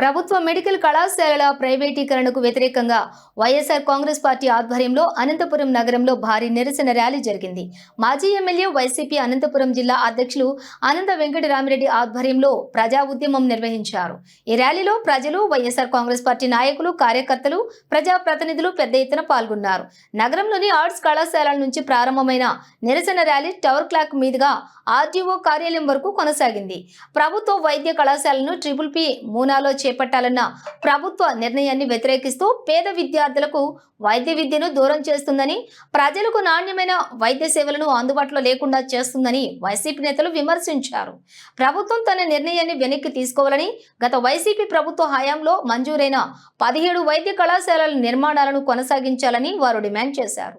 ప్రభుత్వ మెడికల్ కళాశాలల ప్రైవేటీకరణకు వ్యతిరేకంగా వైఎస్ఆర్ కాంగ్రెస్ పార్టీ ఆధ్వర్యంలో అనంతపురం నగరంలో భారీ నిరసన ర్యాలీ జరిగింది. మాజీ ఎమ్మెల్యే వైసీపీ అనంతపురం జిల్లా అధ్యక్షులు అనంత వెంకటరామిరెడ్డి ఆధ్వర్యంలో ప్రజా ఉద్యమం నిర్వహించారు. ఈ ర్యాలీలో ప్రజలు వైఎస్ఆర్ కాంగ్రెస్ పార్టీ నాయకులు కార్యకర్తలు ప్రజా ప్రతినిధులు పెద్ద ఎత్తున పాల్గొన్నారు. నగరంలోని ఆర్ట్స్ కళాశాలల నుంచి ప్రారంభమైన నిరసన ర్యాలీ టవర్ క్లాక్ మీదుగా ఆర్టీఓ కార్యాలయం వరకు కొనసాగింది. ప్రభుత్వ వైద్య కళాశాలను ట్రిపుల్ పి మూనాలో చేపట్టాలన్న ప్రభుత్వ నిర్ణయాన్ని వ్యతిరేకిస్తూ పేద విద్యార్థులకు వైద్య విద్యను దూరం చేస్తుందని ప్రజలకు నాణ్యమైన వైద్య సేవలను అందుబాటులో లేకుండా చేస్తుందని వైసీపీ నేతలు విమర్శించారు. ప్రభుత్వం తన నిర్ణయాన్ని వెనక్కి తీసుకోవాలని గత వైసీపీ ప్రభుత్వ హయాంలో మంజూరైన పదిహేడు వైద్య కళాశాలల నిర్మాణాలను కొనసాగించాలని వారు డిమాండ్ చేశారు.